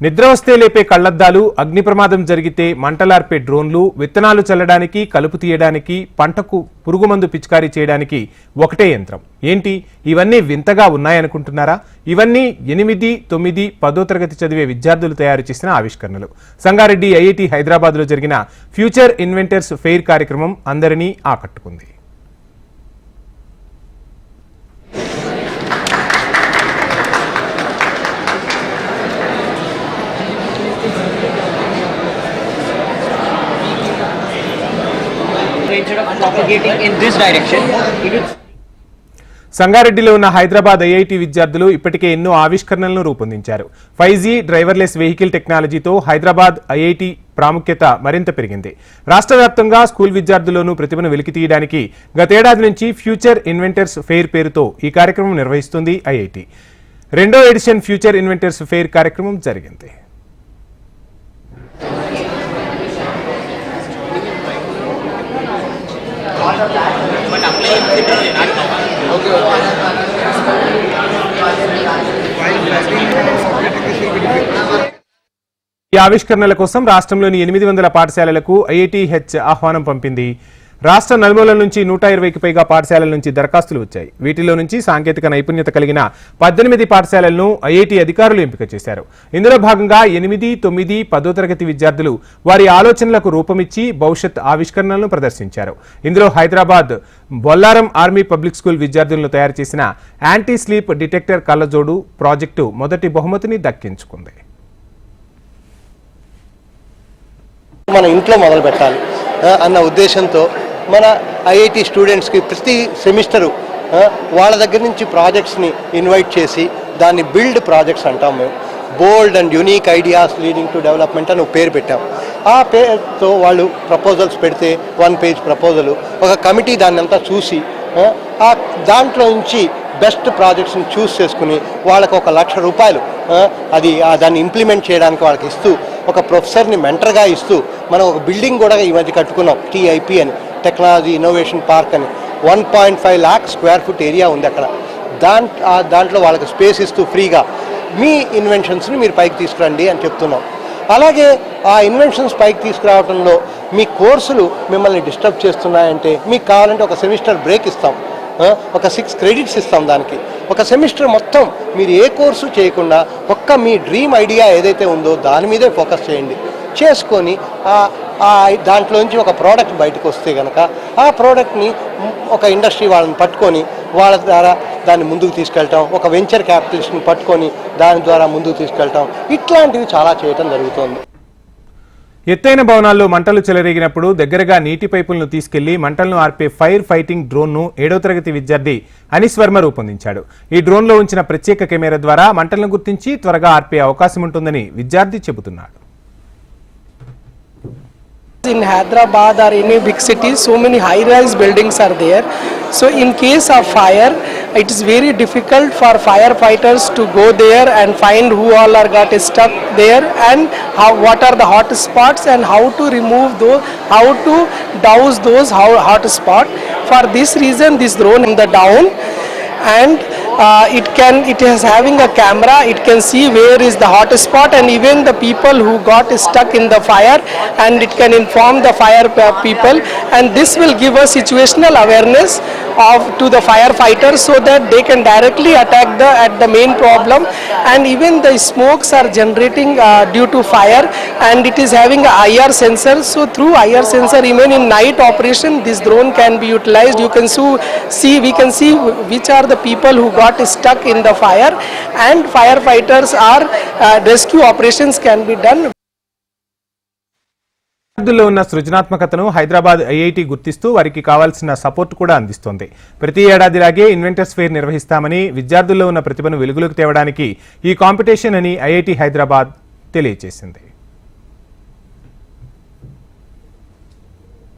నిద్ర వస్తే లేపే కళ్ళద్దాలు అగ్ని ప్రమాదం జరిగితే మంటలార్పే డ్రోన్లు విత్తనాలు చల్లడానికి కలుపు తీయడానికి పంటకు పురుగుమందు పిచికారీ చేయడానికి ఒకటే యంత్రం. ఏంటి? ఇవన్నీ వింతగా ఉన్నాయనుకుంటున్నారా? ఇవన్నీ ఎనిమిది తొమ్మిది పదో తరగతి చదివే విద్యార్థులు తయారు చేసిన ఆవిష్కరణలు. సంగారెడ్డి ఐఐటి హైదరాబాద్లో జరిగిన ఫ్యూచర్ ఇన్వెంటర్స్ ఫెయిర్ కార్యక్రమం అందరినీ ఆకట్టుకుంది. Instead of propagating in this direction, it will సంగారెడ్డిలో ఉన్న హైదరాబాద్ ఐఐటి విద్యార్థులు ఇప్పటికే ఎన్నో ఆవిష్కరణలను రూపొందించారు. ఫైవ్ జీ డ్రైవర్లెస్ వెహికల్ టెక్నాలజీతో హైదరాబాద్ ఐఐటి ప్రాముఖ్యత మరింత పెరిగింది. రాష్ట్ర వ్యాప్తంగా స్కూల్ విద్యార్థుల్లోనూ ప్రతిభను వెలికితీయడానికి గతేడాది నుంచి ఫ్యూచర్ ఇన్వెంటర్స్ ఫెయిర్ పేరుతో ఈ కార్యక్రమం నిర్వహిస్తుంది ఐఐటి. రెండో ఎడిషన్ ఫ్యూచర్ ఇన్వెంటర్స్ ఫెయిర్ కార్యక్రమం జరిగింది. ఈ ఆవిష్కరణల కోసం రాష్ట్రంలోని ఎనిమిది వందల పాఠశాలలకు ఐఐటిహెచ్ ఆహ్వానం పంపింది. రాష్ట్ర నలుమూల నుంచి నూట ఇరవైకి పైగా పాఠశాలల నుంచి దరఖాస్తులు వచ్చాయి. వీటిలో నుంచి సాంకేతిక నైపుణ్యత కలిగిన పద్దెనిమిది పాఠశాలలను ఐఐటి అధికారులు ఎంపిక చేశారు. ఇందులో భాగంగా ఎనిమిది తొమ్మిది పదో తరగతి విద్యార్థులు వారి ఆలోచనలకు రూపమిచ్చి భవిష్యత్ ఆవిష్కరణలను ప్రదర్శించారు. ఇందులో Hyderabad Bollaram army public school విద్యార్థులను తయారు చేసిన యాంటీ స్లీప్ డిటెక్టర్ కళ్ళజోడు ప్రాజెక్టు మొదటి బహుమతిని దక్కించుకుంది. మన ఇంట్లో మొదలు పెట్టాలి అన్న ఉద్దేశంతో మన ఐఐటి స్టూడెంట్స్కి ప్రతి సెమిస్టరు వాళ్ళ దగ్గర నుంచి ప్రాజెక్ట్స్ని ఇన్వైట్ చేసి దాన్ని బిల్డ్ ప్రాజెక్ట్స్ అంటాం మేము. Bold and unique ideas leading to development అని పేరు పెట్టాం. ఆ పేరుతో వాళ్ళు ప్రపోజల్స్ పెడితే వన్ పేజ్ ప్రపోజల్ ఒక కమిటీ దాన్ని అంతా చూసి ఆ, దాంట్లో నుంచి బెస్ట్ ప్రాజెక్ట్స్ని చూస్ చేసుకుని వాళ్ళకు ఒక లక్ష రూపాయలు అది ఆ దాన్ని ఇంప్లిమెంట్ చేయడానికి వాళ్ళకి ఇస్తూ ఒక ప్రొఫెసర్ని మెంటర్గా ఇస్తూ మనం ఒక బిల్డింగ్ కూడా ఈ మధ్య కట్టుకున్నాం టీఐపి అని. టెక్నాలజీ ఇన్నోవేషన్ పార్క్ అని one point five lakh square foot area ఉంది అక్కడ. దాంట్ దాంట్లో వాళ్ళకి స్పేస్ ఇస్తూ ఫ్రీగా మీ ఇన్వెన్షన్స్ని మీరు పైకి తీసుకురండి అని చెప్తున్నాం. అలాగే ఆ ఇన్వెన్షన్స్ పైకి తీసుకురావడంలో మీ కోర్సులు మిమ్మల్ని డిస్టర్బ్ చేస్తున్నాయంటే మీకు కావాలంటే ఒక సెమిస్టర్ బ్రేక్ ఇస్తాం. ఒక సిక్స్ క్రెడిట్స్ ఇస్తాం దానికి. ఒక సెమిస్టర్ మొత్తం మీరు ఏ కోర్సు చేయకుండా ఒక్క మీ డ్రీమ్ ఐడియా ఏదైతే ఉందో దాని మీదే ఫోకస్ చేయండి. చేసుకొని దాంట్లోంచి ఒక ప్రోడక్ట్ బయటకు వస్తే కనుక ఆ ప్రోడక్ట్ని ఒక ఇండస్ట్రీ వాళ్ళని పట్టుకొని వాళ్ళ ద్వారా దాన్ని ముందుకు తీసుకెళ్ళటం ఒక వెంచర్ క్యాపిటలిస్ట్ని పట్టుకొని దాని ద్వారా ముందుకు తీసుకెళ్ళటం ఇట్లాంటివి చాలా చేయటం జరుగుతోంది. ఎత్తైన భవనాల్లో మంటలు చెలరేగినప్పుడు దగ్గరగా నీటి పైపులను తీసుకెళ్ళి మంటలను ఆర్పే ఫైర్ ఫైటింగ్ డ్రోన్ను ఏడో తరగతి విద్యార్థి అనిస్ వర్మ రూపొందించాడు. ఈ డ్రోన్లో ఉంచిన ప్రత్యేక కెమెరా ద్వారా మంటలను గుర్తించి త్వరగా ఆర్పే అవకాశం ఉంటుందని విద్యార్థి చెబుతున్నాడు. In Hyderabad or any big city, so many high-rise buildings are there. So in case of fire, it is very difficult for firefighters to go there and find who all are got stuck there and how what are the hot spots and how to remove those, how to douse those hot spot. For this reason, this drone in the down and uh, it can it is having a camera. It can see where is the hot spot and even the people who got stuck in the fire and it can inform the fire people. And this will give a situational awareness of to the firefighters so that they can directly attack the at the main problem. And even the smokes are generating uh, due to fire. And it is having a IR sensor. So through IR sensor even in night operation this drone can be utilized. You can see we can see which are the people who got stuck in the fire. And firefighters are uh, rescue operations can be done విద్యార్థుల్లో ఉన్న సృజనాత్మకతను Hyderabad IIT గుర్తిస్తూ వారికి కావాల్సిన support కూడా అందిస్తోంది. ప్రతి ఏడాదిలాగే inventors fair నిర్వహిస్తామని విద్యార్థుల్లో ఉన్న ప్రతిభను వెలుగులోకి తేవడానికి ఈ కాంపిటీషన్ అని ఐఐటి హైదరాబాద్ తెలియజేసింది.